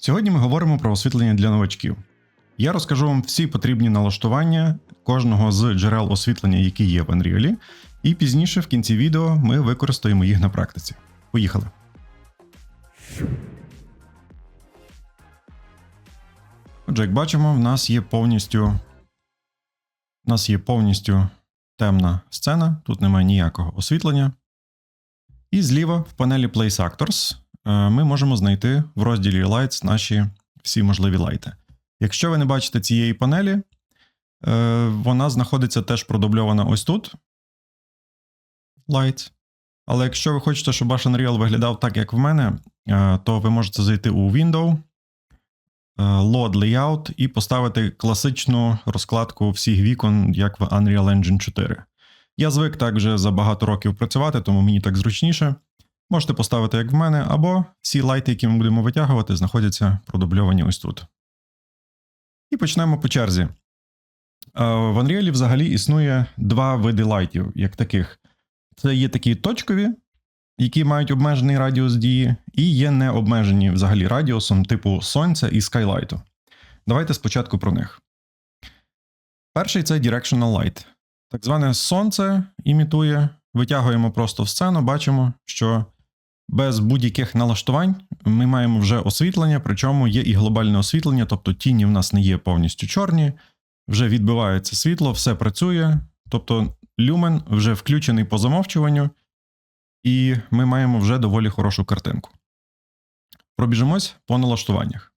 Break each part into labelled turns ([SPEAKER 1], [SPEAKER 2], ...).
[SPEAKER 1] Сьогодні ми говоримо про освітлення для новачків. Я розкажу вам всі потрібні налаштування кожного з джерел освітлення, які є в Unreal, і пізніше в кінці відео ми використаємо їх на практиці. Поїхали! Отже, як бачимо, в нас є повністю. У нас є повністю темна сцена, тут немає ніякого освітлення. І зліва в панелі Place Actors ми можемо знайти в розділі Lights наші всі можливі лайти. Якщо ви не бачите цієї панелі, е, вона знаходиться теж продубльована ось тут. Lights. Але якщо ви хочете, щоб ваш Unreal виглядав так, як в мене, е, то ви можете зайти у Window, Load Layout і поставити класичну розкладку всіх вікон, як в Unreal Engine 4. Я звик так вже за багато років працювати, тому мені так зручніше. Можете поставити, як в мене, або всі лайти, які ми будемо витягувати, знаходяться продубльовані ось тут. І почнемо по черзі. Е, В Unreal взагалі існує два види лайтів, як таких. Це є такі точкові, які мають обмежений радіус дії, і є необмежені взагалі радіусом типу сонця і скайлайту. Давайте спочатку про них. Перший це Directional Light. Так зване сонце імітує, витягуємо просто в сцену, бачимо, що без будь-яких налаштувань ми маємо вже освітлення, причому є і глобальне освітлення, тобто тіні в нас не є повністю чорні, вже відбивається світло, все працює. Тобто люмен вже включений по замовчуванню, і ми маємо вже доволі хорошу картинку. Пробіжимось по налаштуваннях.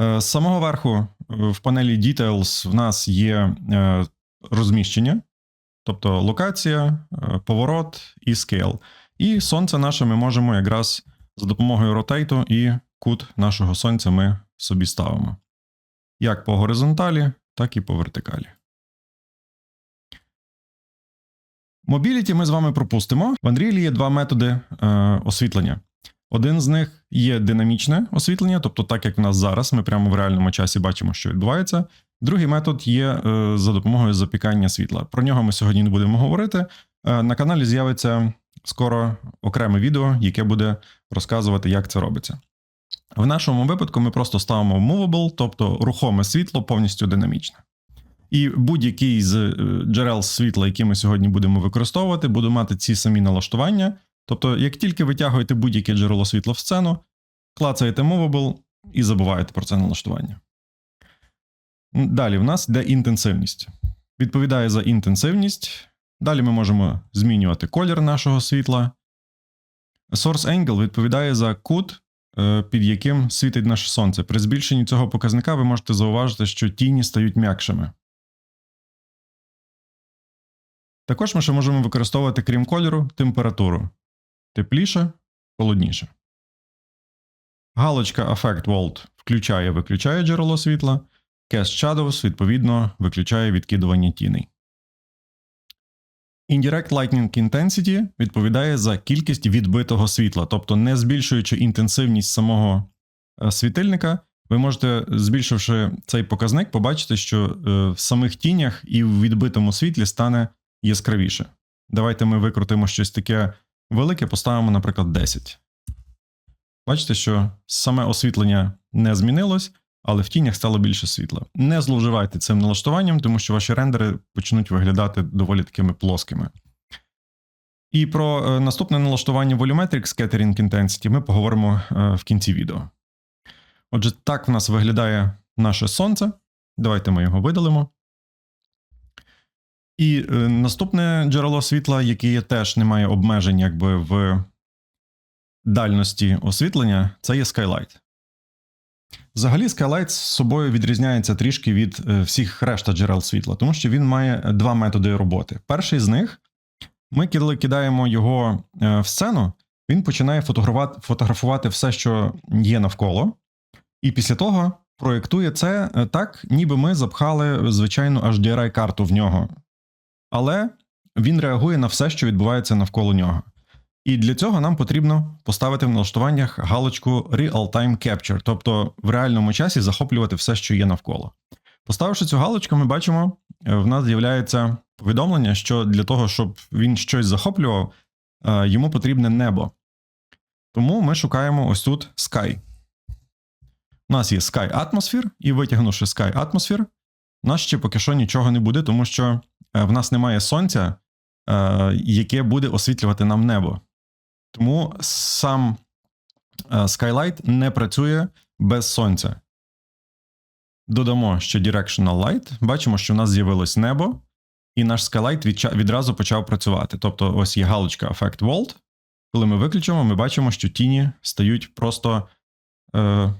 [SPEAKER 1] Е, З самого верху е, в панелі Details в нас є е, розміщення, тобто локація, поворот і scale. І сонце наше ми можемо якраз за допомогою ротейту і кут нашого сонця ми собі ставимо. Як по горизонталі, так і по вертикалі. Мобіліті ми з вами пропустимо. В Unreal є два методи е, освітлення. Один з них є динамічне освітлення, тобто, так як в нас зараз, ми прямо в реальному часі бачимо, що відбувається. Другий метод є е, за допомогою запікання світла. Про нього ми сьогодні не будемо говорити. Е, на каналі з'явиться скоро окреме відео, яке буде розказувати, як це робиться. В нашому випадку ми просто ставимо movable, тобто рухоме світло повністю динамічне. І будь-який з е, джерел світла, які ми сьогодні будемо використовувати, буде мати ці самі налаштування. Тобто, як тільки витягуєте будь-яке джерело світла в сцену, клацаєте Movable і забуваєте про це налаштування. Далі в нас йде інтенсивність. Відповідає за інтенсивність. Далі ми можемо змінювати колір нашого світла. Source Angle відповідає за кут, е, під яким світить наше сонце. При збільшенні цього показника ви можете зауважити, що тіні стають м'якшими. Також ми ще можемо використовувати, крім кольору, температуру. Тепліше, холодніше. Галочка Effect Volt включає-виключає джерело світла. Cast Shadows, відповідно, виключає відкидування тіней. Indirect Lightning Intensity відповідає за кількість відбитого світла, тобто не збільшуючи інтенсивність самого е, світильника, ви можете, збільшивши цей показник, побачити, що е, в самих тінях і в відбитому світлі стане яскравіше. Давайте ми викрутимо щось таке велике, поставимо, наприклад, 10. Бачите, що саме освітлення не змінилось, але в тінях стало більше світла. Не зловживайте цим налаштуванням, тому що ваші рендери почнуть виглядати доволі такими плоскими. І про е, наступне налаштування Volumetric Scattering Intensity ми поговоримо е, в кінці відео. Отже, так в нас виглядає наше сонце. Давайте ми його видалимо. І е, наступне джерело світла, яке теж не має обмежень якби в дальності освітлення, це є Skylight. Взагалі, Skylight з собою відрізняється трішки від е, всіх решта джерел світла, тому що він має два методи роботи. Перший з них ми коли кидаємо його е, в сцену, він починає фотографувати, все, що є навколо, і після того проєктує це е, так, ніби ми запхали звичайну HDRI-карту в нього. Але він реагує на все, що відбувається навколо нього. І для цього нам потрібно поставити в налаштуваннях галочку Real-Time Capture, тобто в реальному часі захоплювати все, що є навколо. Поставивши цю галочку, ми бачимо, е, в нас з'являється повідомлення, що для того, щоб він щось захоплював, е, йому потрібне небо. Тому ми шукаємо ось тут Sky. У нас є Sky Atmosphere, і витягнувши Sky Atmosphere, у нас ще поки що нічого не буде, тому що е, в нас немає сонця, яке буде освітлювати нам небо. Тому сам е, Skylight не працює без сонця. Додамо ще Directional Light. Бачимо, що в нас з'явилось небо, і наш Skylight відразу почав працювати. Тобто, ось є галочка Effect World. Коли ми виключимо, ми бачимо, що тіні стають просто е,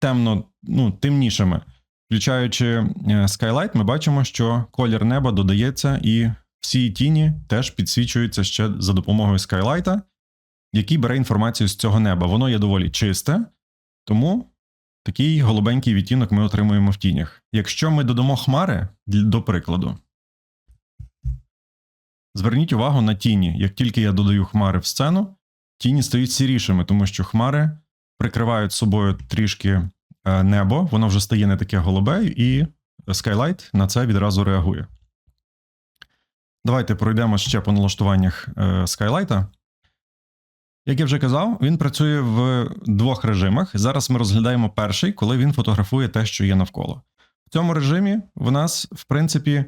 [SPEAKER 1] темно, ну, темнішими. Включаючи е, Skylight, ми бачимо, що колір неба додається, і всі тіні теж підсвічуються ще за допомогою Skylight, який бере інформацію з цього неба. Воно є доволі чисте, тому такий голубенький відтінок ми отримуємо в тінях. Якщо ми додамо хмари, до прикладу, зверніть увагу на тіні. Як тільки я додаю хмари в сцену, тіні стають сірішими, тому що хмари прикривають собою трішки е, небо, воно вже стає не таке голубе, і Skylight на це відразу реагує. Давайте пройдемо ще по налаштуваннях е, Skylight. Як я вже казав, він працює в двох режимах. Зараз ми розглядаємо перший, коли він фотографує те, що є навколо. В цьому режимі в нас, в принципі,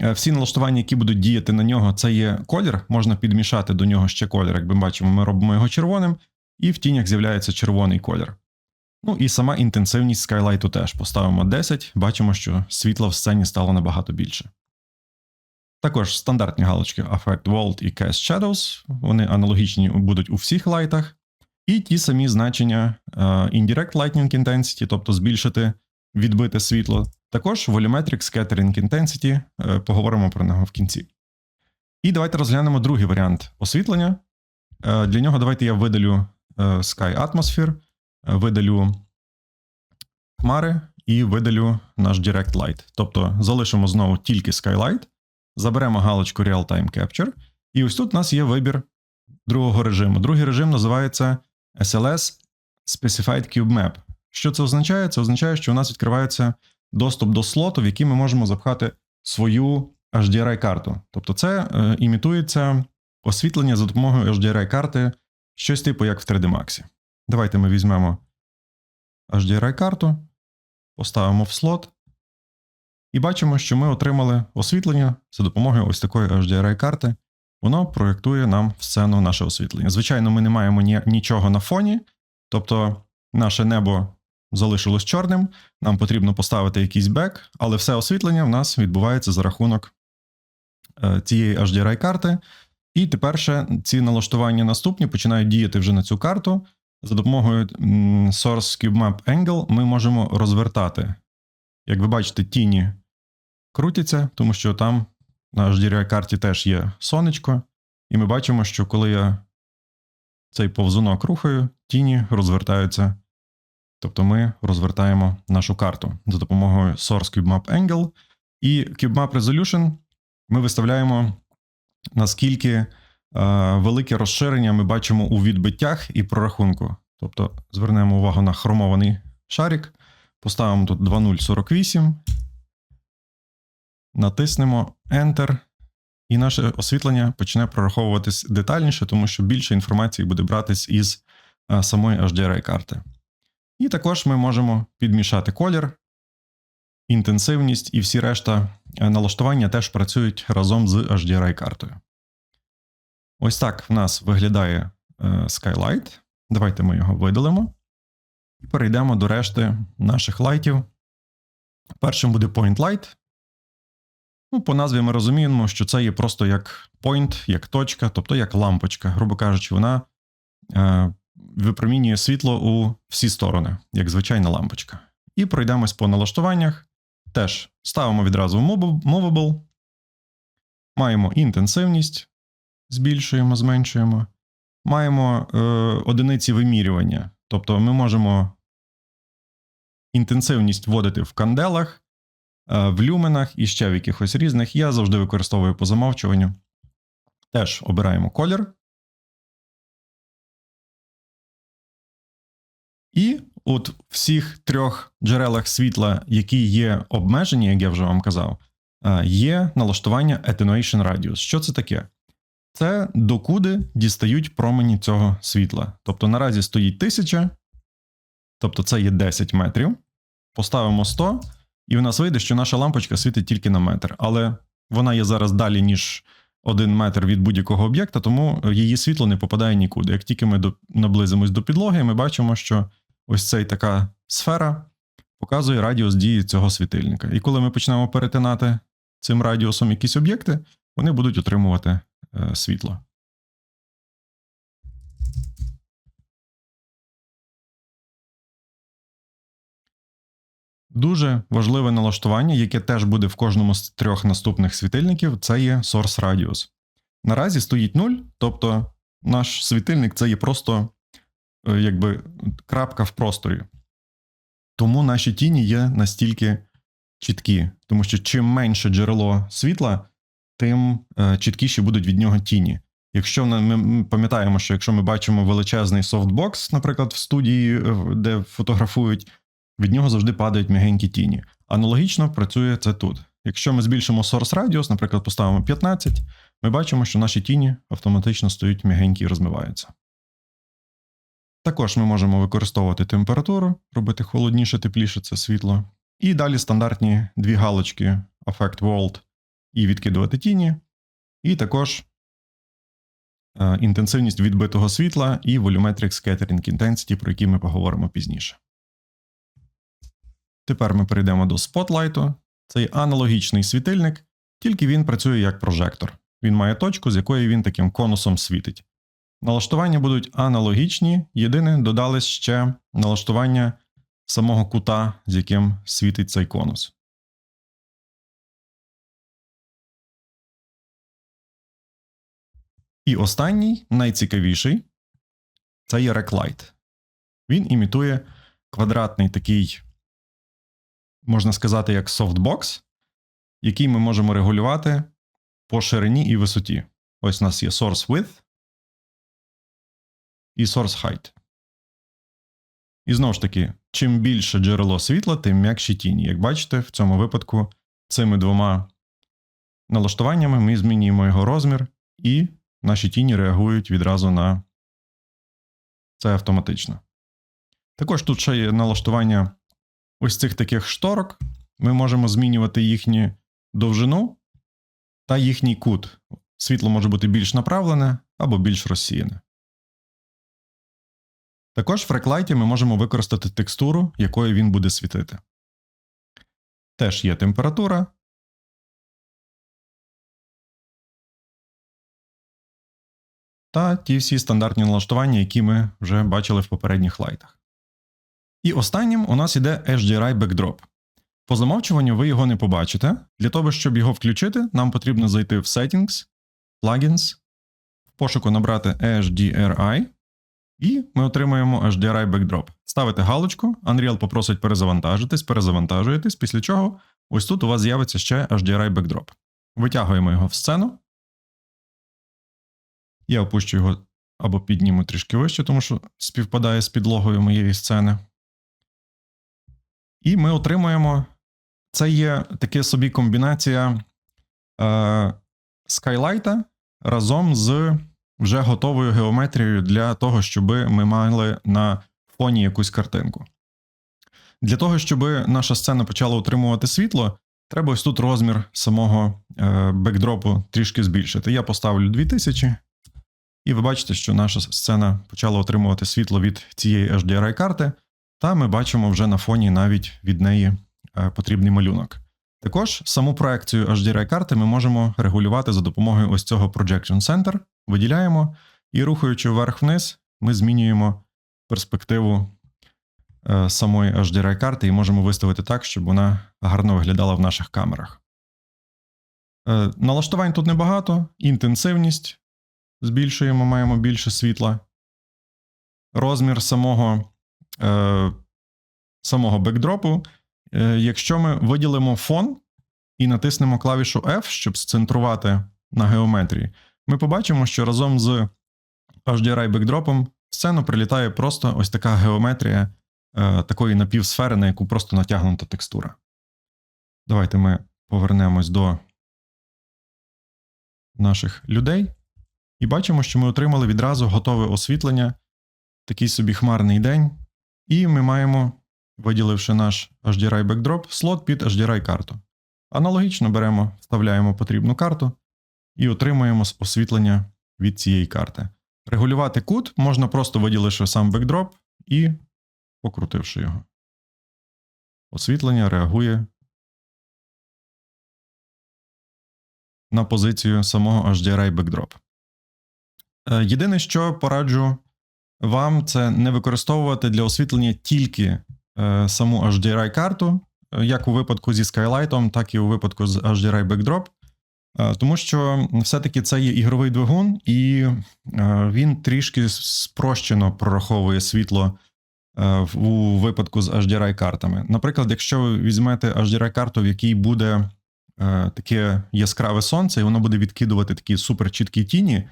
[SPEAKER 1] е, всі налаштування, які будуть діяти на нього, це є колір. Можна підмішати до нього ще колір. Як ми бачимо, ми робимо його червоним, і в тінях з'являється червоний колір. Ну і сама інтенсивність Skylight теж поставимо 10, бачимо, що світла в сцені стало набагато більше. Також стандартні галочки Affect World і Cast Shadows, вони аналогічні будуть у всіх лайтах. І ті самі значення е, Indirect Lightning Intensity, тобто збільшити відбите світло. Також Volumetric Scattering Intensity, е, поговоримо про нього в кінці. І давайте розглянемо другий варіант освітлення. Е, Для нього давайте я видалю Sky Atmosphere, видалю хмари і видалю наш Direct Light. Тобто залишимо знову тільки Skylight, заберемо галочку Real-Time Capture, і ось тут у нас є вибір другого режиму. Другий режим називається SLS Specified Cube Map. Що це означає? Це означає, що у нас відкривається доступ до слоту, в який ми можемо запхати свою HDRI-карту. Тобто, це е, імітується освітлення за допомогою HDRI-карти, щось типу як в 3D Max. Давайте ми візьмемо HDRI-карту, поставимо в слот. І бачимо, що ми отримали освітлення за допомогою ось такої HDRI-карти. Воно проєктує нам в сцену наше освітлення. Звичайно, ми не маємо ні, нічого на фоні, тобто наше небо залишилось чорним, нам потрібно поставити якийсь бек, але все освітлення в нас відбувається за рахунок е, цієї HDRI-карти. І тепер ще ці налаштування наступні починають діяти вже на цю карту. За допомогою Source Cube Map Angle ми можемо розвертати. Як ви бачите, тіні крутяться, тому що там на HDRI карті теж є сонечко, і ми бачимо, що коли я цей повзунок рухаю, тіні розвертаються. Тобто ми розвертаємо нашу карту за допомогою Source Cube Map Angle. І Cube Map Resolution ми виставляємо, наскільки е, велике розширення ми бачимо у відбиттях і прорахунку. Тобто звернемо увагу на хромований шарик, поставимо тут 2048 натиснемо Enter, і наше освітлення почне прораховуватись детальніше, тому що більше інформації буде братись із самої HDRI-карти. І також ми можемо підмішати колір, інтенсивність і всі решта е, налаштування теж працюють разом з HDRI-картою. Ось так в нас виглядає е, Skylight. Давайте ми його видалимо. І перейдемо до решти наших лайтів. Першим буде Point Light. Ну, по назві ми розуміємо, що це є просто як point, як точка, тобто як лампочка. Грубо кажучи, вона е, випромінює світло у всі сторони, як звичайна лампочка. І пройдемось по налаштуваннях. Теж ставимо відразу Movable. Маємо інтенсивність, збільшуємо, зменшуємо. Маємо е, одиниці вимірювання. Тобто ми можемо інтенсивність вводити в канделах, в люменах і ще в якихось різних. Я завжди використовую по замовчуванню. Теж обираємо колір. І от в всіх трьох джерелах світла, які є обмежені, як я вже вам казав, е, є налаштування Attenuation Radius. Що це таке? Це докуди дістають промені цього світла. Тобто наразі стоїть 1000, тобто це є 10 метрів. Поставимо 100, і в нас вийде, що наша лампочка світить тільки на метр. Але вона є зараз далі, ніж 1 метр від будь-якого об'єкта, тому її світло не попадає нікуди. Як тільки ми наблизимось до підлоги, ми бачимо, що ось цей така сфера показує радіус дії цього світильника. І коли ми почнемо перетинати цим радіусом якісь об'єкти, вони будуть отримувати е, світло. Дуже важливе налаштування, яке теж буде в кожному з трьох наступних світильників, це є Source Radius. Наразі стоїть 0, тобто наш світильник це є просто е, якби крапка в просторі. Тому наші тіні є настільки чіткі, тому що чим менше джерело світла, тим е, чіткіші будуть від нього тіні. Якщо ми пам'ятаємо, що якщо ми бачимо величезний софтбокс, наприклад, в студії, е, де фотографують, від нього завжди падають м'ягенькі тіні. Аналогічно працює це тут. Якщо ми збільшимо source radius, наприклад, поставимо 15, ми бачимо, що наші тіні автоматично стають м'ягенькі і розмиваються. Також ми можемо використовувати температуру, робити холодніше, тепліше це світло. І далі стандартні дві галочки Affect World і відкидувати тіні. І також е, інтенсивність відбитого світла і Volumetric Scattering Intensity, про які ми поговоримо пізніше. Тепер ми перейдемо до Spotlight. Це аналогічний світильник, тільки він працює як прожектор. Він має точку, з якої він таким конусом світить. Налаштування будуть аналогічні, єдине додали ще налаштування самого кута, з яким світить цей конус. І останній, найцікавіший, це є Reclight. Він імітує квадратний такий, можна сказати, як софтбокс, який ми можемо регулювати по ширині і висоті. Ось у нас є source width і source height. І знову ж таки, чим більше джерело світла, тим м'якші тіні. Як бачите, в цьому випадку цими двома налаштуваннями ми змінюємо його розмір, і наші тіні реагують відразу на це автоматично. Також тут ще є налаштування ось цих таких шторок. Ми можемо змінювати їхню довжину та їхній кут. Світло може бути більш направлене або більш розсіяне. Також в реклайті ми можемо використати текстуру, якою він буде світити. Теж є температура. Та ті всі стандартні налаштування, які ми вже бачили в попередніх лайтах. І останнім у нас іде HDRI Backdrop. По замовчуванню ви його не побачите. Для того, щоб його включити, нам потрібно зайти в Settings, Plugins, в пошуку набрати HDRI, і ми отримаємо HDRI Backdrop. Ставите галочку, Unreal попросить перезавантажитись, перезавантажуєтесь, після чого ось тут у вас з'явиться ще HDRI Backdrop. Витягуємо його в сцену. Я опущу його або підніму трішки вище, тому що співпадає з підлогою моєї сцени. І ми отримуємо. Це є таке собі комбінація е, скайлайта разом з вже готовою геометрією для того, щоб ми мали на фоні якусь картинку. Для того, щоб наша сцена почала отримувати світло, треба ось тут розмір самого е, бекдропу трішки збільшити. Я поставлю 2000, і ви бачите, що наша сцена почала отримувати світло від цієї HDRI-карти, та ми бачимо вже на фоні навіть від неї е, потрібний малюнок. Також саму проекцію HDRI-карти ми можемо регулювати за допомогою ось цього Projection Center, виділяємо, і рухаючи вверх-вниз, ми змінюємо перспективу е, самої HDRI-карти і можемо виставити так, щоб вона гарно виглядала в наших камерах. Е, Налаштувань тут небагато, інтенсивність збільшуємо, маємо більше світла. Розмір самого, самого бекдропу. Е, якщо ми виділимо фон і натиснемо клавішу F, щоб сцентрувати на геометрії, ми побачимо, що разом з HDRI бекдропом в сцену прилітає просто ось така геометрія е, такої напівсфери, на яку просто натягнута текстура. Давайте ми повернемось до наших людей. І бачимо, що ми отримали відразу готове освітлення, такий собі хмарний день, І ми маємо, виділивши наш HDRI Backdrop, слот під HDRI карту. Аналогічно беремо, вставляємо потрібну карту і отримуємо освітлення від цієї карти. Регулювати кут можна просто виділивши сам бекдроп і покрутивши його. Освітлення реагує на позицію самого HDRI Backdrop. Е, Єдине, що пораджу вам, це не використовувати для освітлення тільки е, саму HDRI-карту, е, як у випадку зі Skylight, так і у випадку з HDRI Backdrop. Е, Тому що все-таки це є ігровий двигун, і е, він трішки спрощено прораховує світло у випадку з HDRI-картами. Наприклад, якщо ви візьмете HDRI-карту, в якій буде таке яскраве сонце, і воно буде відкидувати такі суперчіткі тіні,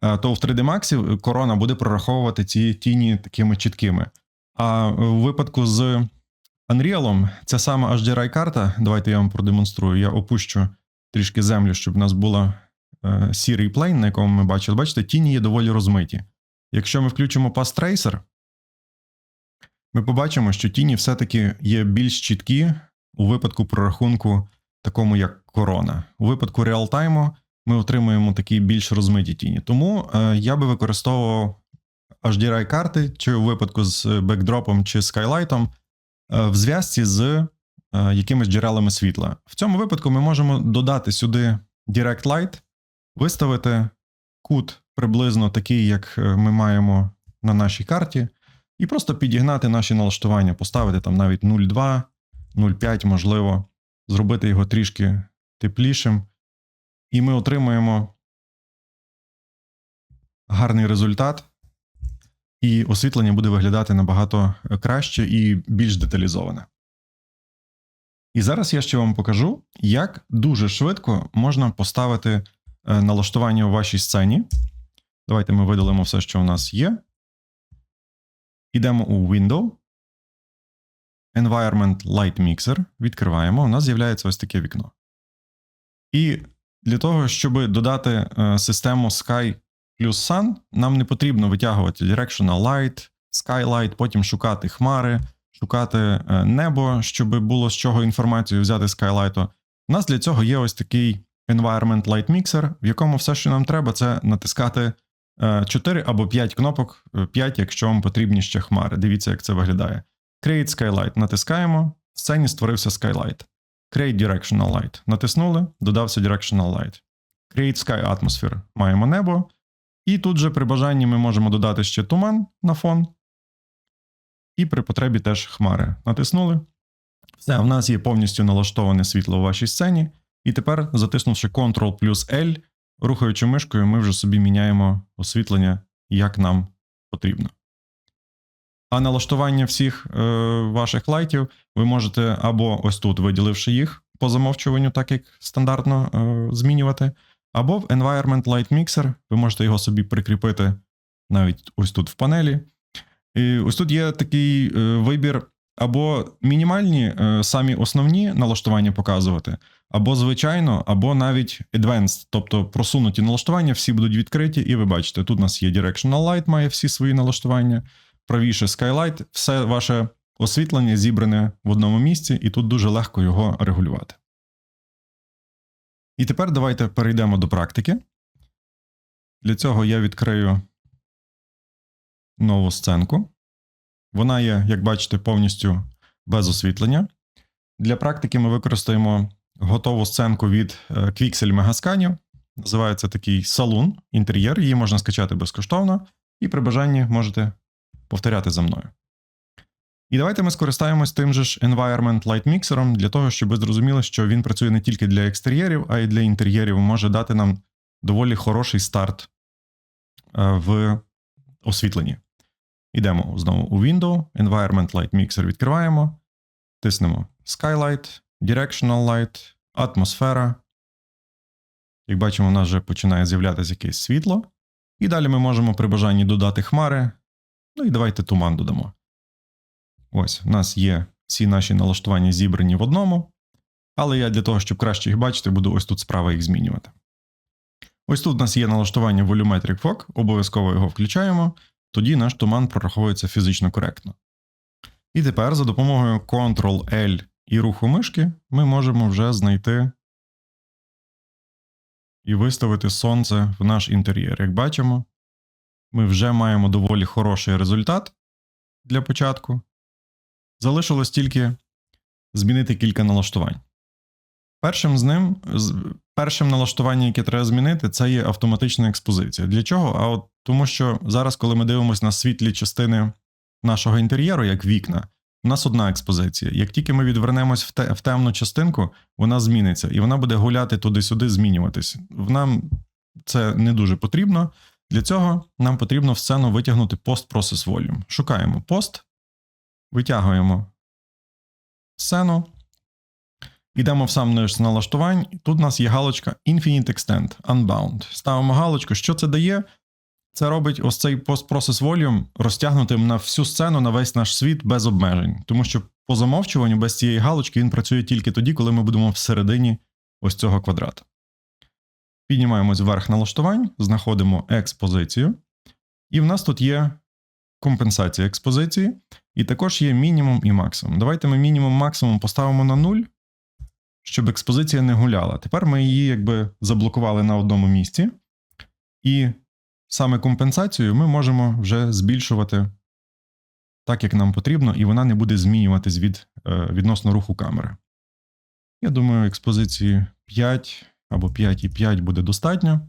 [SPEAKER 1] то в 3D Max корона буде прораховувати ці тіні такими чіткими. А у випадку з Unreal ця сама HDRI-карта, давайте я вам продемонструю, я опущу трішки землю, щоб у нас була е, сірий плейн, на якому ми бачили. Бачите, тіні є доволі розмиті. Якщо ми включимо Path Tracer, ми побачимо, що тіні все-таки є більш чіткі у випадку прорахунку, такому як корона. У випадку реалтайму ми отримуємо такі більш розмиті тіні. Тому е, я би використовував HDRI карти, чи у випадку з бекдропом чи скайлайтом, е, в зв'язці з е, якимись джерелами світла. В цьому випадку ми можемо додати сюди Direct Light, виставити кут приблизно такий, як е, ми маємо на нашій карті, і просто підігнати наші налаштування, поставити там навіть 0,2, 0,5, можливо, зробити його трішки теплішим. І ми отримуємо гарний результат, і освітлення буде виглядати набагато краще і більш деталізоване. І зараз я ще вам покажу, як дуже швидко можна поставити е, налаштування у вашій сцені. Давайте ми видалимо все, що у нас є. Ідемо у Window. Environment Light Mixer. Відкриваємо. У нас з'являється ось таке вікно. І для того, щоб додати е, систему Sky плюс Sun, нам не потрібно витягувати Directional Light, Skylight, потім шукати хмари, шукати е, небо, щоб було з чого інформацію взяти Skylight. У нас для цього є ось такий Environment Light Mixer, в якому все, що нам треба, це натискати 4 або 5 кнопок, 5, якщо вам потрібні ще хмари. Дивіться, як це виглядає. Create Skylight. Натискаємо. В сцені створився Skylight. Create Directional Light. Натиснули, додався Directional Light. Create Sky Atmosphere. Маємо небо. І тут же при бажанні ми можемо додати ще туман на фон. І при потребі теж хмари. Натиснули. Все, в нас є повністю налаштоване світло у вашій сцені. І тепер, затиснувши Ctrl плюс L, рухаючи мишкою, ми вже собі міняємо освітлення, як нам потрібно. А налаштування всіх е, ваших лайтів ви можете або ось тут, виділивши їх по замовчуванню, так як стандартно е, змінювати, або в Environment Light Mixer, ви можете його собі прикріпити навіть ось тут в панелі. І ось тут є такий е, вибір або мінімальні е, самі основні налаштування показувати, або звичайно, або навіть advanced, тобто просунуті налаштування, всі будуть відкриті, і ви бачите, тут у нас є Directional Light, має всі свої налаштування, правіше Skylight, все ваше освітлення зібране в одному місці, і тут дуже легко його регулювати. І тепер давайте перейдемо до практики. Для цього я відкрию нову сценку. Вона є, як бачите, повністю без освітлення. Для практики ми використаємо готову сценку від е, Quixel Megascan. Називається такий салон, інтер'єр. Її можна скачати безкоштовно, і при бажанні можете повторяти за мною. І давайте ми скористаємось тим же ж Environment Light Mixer для того, щоб ви зрозуміли, що він працює не тільки для екстер'єрів, а й для інтер'єрів. Може дати нам доволі хороший старт е, в освітленні. Ідемо знову у Window, Environment Light Mixer відкриваємо, тиснемо Skylight, Directional Light, атмосфера. Як бачимо, у нас вже починає з'являтися якесь світло. І далі ми можемо при бажанні додати хмари. Ну і давайте туман додамо. Ось, у нас є всі наші налаштування зібрані в одному. Але я для того, щоб краще їх бачити, буду ось тут справа їх змінювати. Ось тут у нас є налаштування Volumetric Fog, обов'язково його включаємо, тоді наш туман прораховується фізично коректно. І тепер за допомогою Ctrl-L і руху мишки ми можемо вже знайти і виставити сонце в наш інтер'єр. Як бачимо, ми вже маємо доволі хороший результат для початку. Залишилось тільки змінити кілька налаштувань. Першим з ним, першим налаштуванням, яке треба змінити, це є автоматична експозиція. Для чого? А от тому, що зараз, коли ми дивимося на світлі частини нашого інтер'єру, як вікна, у нас одна експозиція. Як тільки ми відвернемось в, те, в темну частинку, вона зміниться, і вона буде гуляти туди-сюди, змінюватись. Нам це не дуже потрібно. Для цього нам потрібно в сцену витягнути Post Process Volume. Шукаємо пост, витягуємо сцену, йдемо в сам низ налаштувань. Тут у нас є галочка Infinite Extend Unbound. Ставимо галочку. Що це дає? Це робить ось цей Post Process Volume розтягнутим на всю сцену, на весь наш світ без обмежень. Тому що по замовчуванню без цієї галочки він працює тільки тоді, коли ми будемо всередині ось цього квадрата. Піднімаємось вверх налаштувань, знаходимо експозицію. І в нас тут є компенсація експозиції, і також є мінімум і максимум. Давайте ми мінімум максимум поставимо на 0, щоб експозиція не гуляла. Тепер ми її якби заблокували на одному місці. І саме компенсацію ми можемо вже збільшувати так, як нам потрібно, і вона не буде змінюватись від, е, відносно руху камери. Я думаю, експозиції 5 або 5,5 буде достатньо.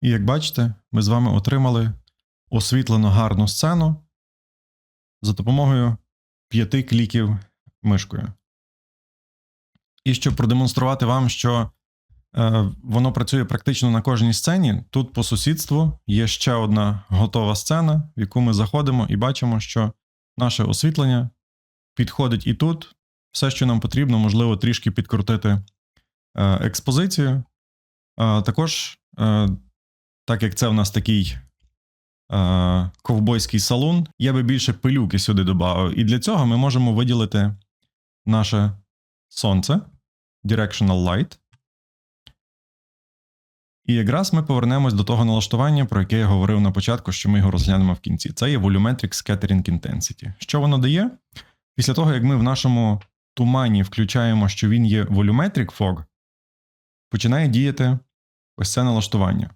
[SPEAKER 1] І як бачите, ми з вами отримали освітлену гарну сцену за допомогою п'яти кліків мишкою. І щоб продемонструвати вам, що е, воно працює практично на кожній сцені, тут по сусідству є ще одна готова сцена, в яку ми заходимо і бачимо, що наше освітлення підходить і тут. Все, що нам потрібно, можливо, трішки підкрутити експозицію. Е, також, е, так як це в нас такий е, ковбойський салон, я би більше пилюки сюди додав. І для цього ми можемо виділити наше сонце Directional Light. І якраз ми повернемось до того налаштування, про яке я говорив на початку, що ми його розглянемо в кінці. Це є Volumetric Scattering Intensity. Що воно дає? Після того, як ми в нашому тумані включаємо, що він є Volumetric Fog, починає діяти ось це налаштування.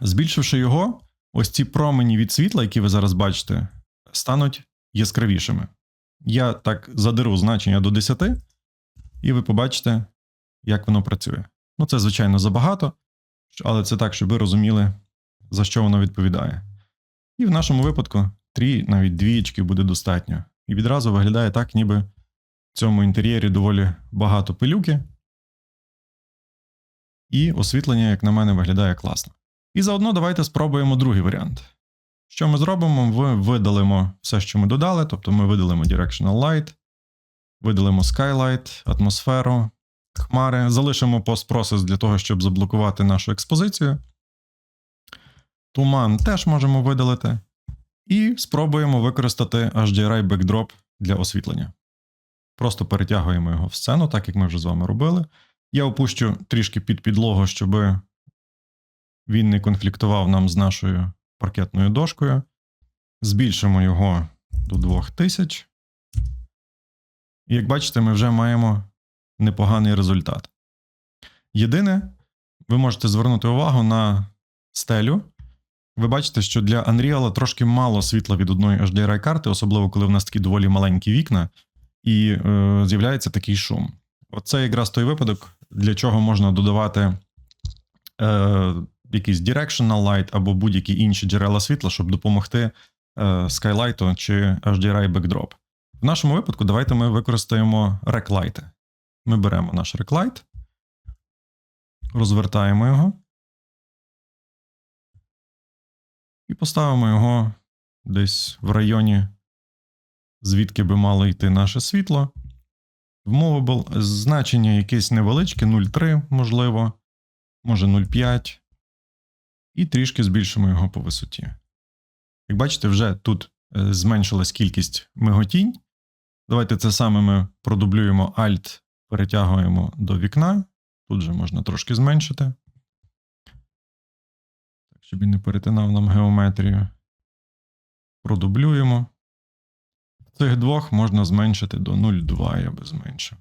[SPEAKER 1] Збільшивши його, ось ці промені від світла, які ви зараз бачите, стануть яскравішими. Я так задеру значення до 10, і ви побачите, як воно працює. Ну, це, звичайно, забагато, але це так, щоб ви розуміли, за що воно відповідає. І в нашому випадку 3, навіть двієчки буде достатньо. І відразу виглядає так, ніби в цьому інтер'єрі доволі багато пилюки. І освітлення, як на мене, виглядає класно. І заодно давайте спробуємо другий варіант. Що ми зробимо? Ми видалимо все, що ми додали, тобто ми видалимо Directional Light, видалимо Skylight, атмосферу, хмари, залишимо постпроцес для того, щоб заблокувати нашу експозицію. Туман теж можемо видалити. І спробуємо використати HDRI Backdrop для освітлення. Просто перетягуємо його в сцену, так як ми вже з вами робили. Я опущу трішки під підлогу, щоб він не конфліктував нам з нашою паркетною дошкою. Збільшимо його до 2000. І як бачите, ми вже маємо непоганий результат. Єдине, ви можете звернути увагу на стелю. Ви бачите, що для Unreal трошки мало світла від одної HDRI карти, особливо коли в нас такі доволі маленькі вікна, і е, з'являється такий шум. Оце якраз той випадок, для чого можна додавати е, якийсь Directional Light або будь-які інші джерела світла, щоб допомогти е, Skylight чи HDRI Backdrop. В нашому випадку давайте ми використаємо реклайти. Ми беремо наш реклайт, розвертаємо його і поставимо його десь в районі, звідки би мало йти наше світло. В Movable значення якесь невеличке, 0,3, можливо, може 0,5. І трішки збільшимо його по висоті. Як бачите, вже тут е, зменшилась кількість миготінь. Давайте це саме ми продублюємо Alt, перетягуємо до вікна. Тут же можна трошки зменшити. Так, щоб він не перетинав нам геометрію. Продублюємо. Цих двох можна зменшити до 0,2, я би зменшив.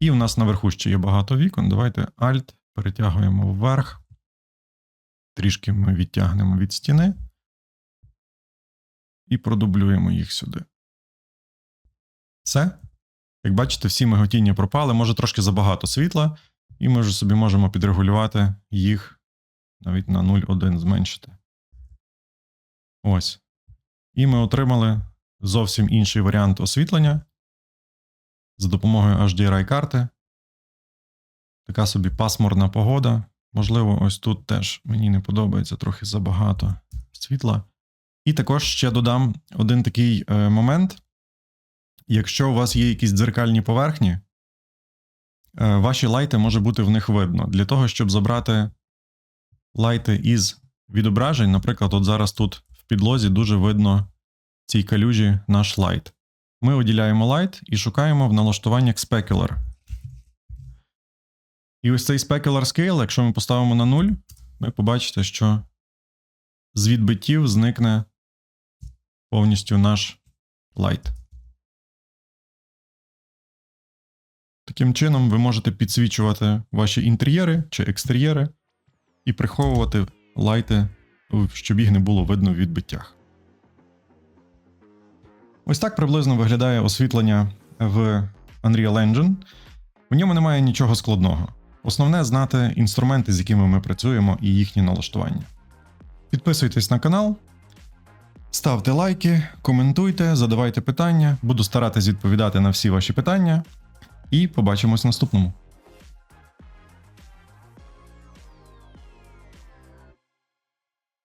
[SPEAKER 1] І в нас наверху ще є багато вікон. Давайте Alt перетягуємо вверх. Трішки ми відтягнемо від стіни. І продублюємо їх сюди. Все. Як бачите, всі миготіння пропали, може трошки забагато світла, і ми вже собі можемо підрегулювати їх навіть на 0,1 зменшити. Ось. І ми отримали зовсім інший варіант освітлення за допомогою HDRI карти. Така собі пасмурна погода. Можливо, ось тут теж мені не подобається трохи забагато світла. І також ще додам один такий е, момент. Якщо у вас є якісь дзеркальні поверхні, е, ваші лайти може бути в них видно. Для того, щоб забрати лайти із відображень, наприклад, от зараз тут в підлозі дуже видно цій калюжі наш лайт. Ми виділяємо лайт і шукаємо в налаштуваннях Specular. І ось цей Specular Scale, якщо ми поставимо на 0, ви побачите, що з відбиттів зникне повністю наш лайт. Таким чином, ви можете підсвічувати ваші інтер'єри чи екстер'єри і приховувати лайти, щоб їх не було видно в відбиттях. Ось так приблизно виглядає освітлення в Unreal Engine. В ньому немає нічого складного. Основне знати інструменти, з якими ми працюємо, і їхні налаштування. Підписуйтесь на канал, ставте лайки, коментуйте, задавайте питання. Буду старатись відповідати на всі ваші питання. І побачимось в наступному.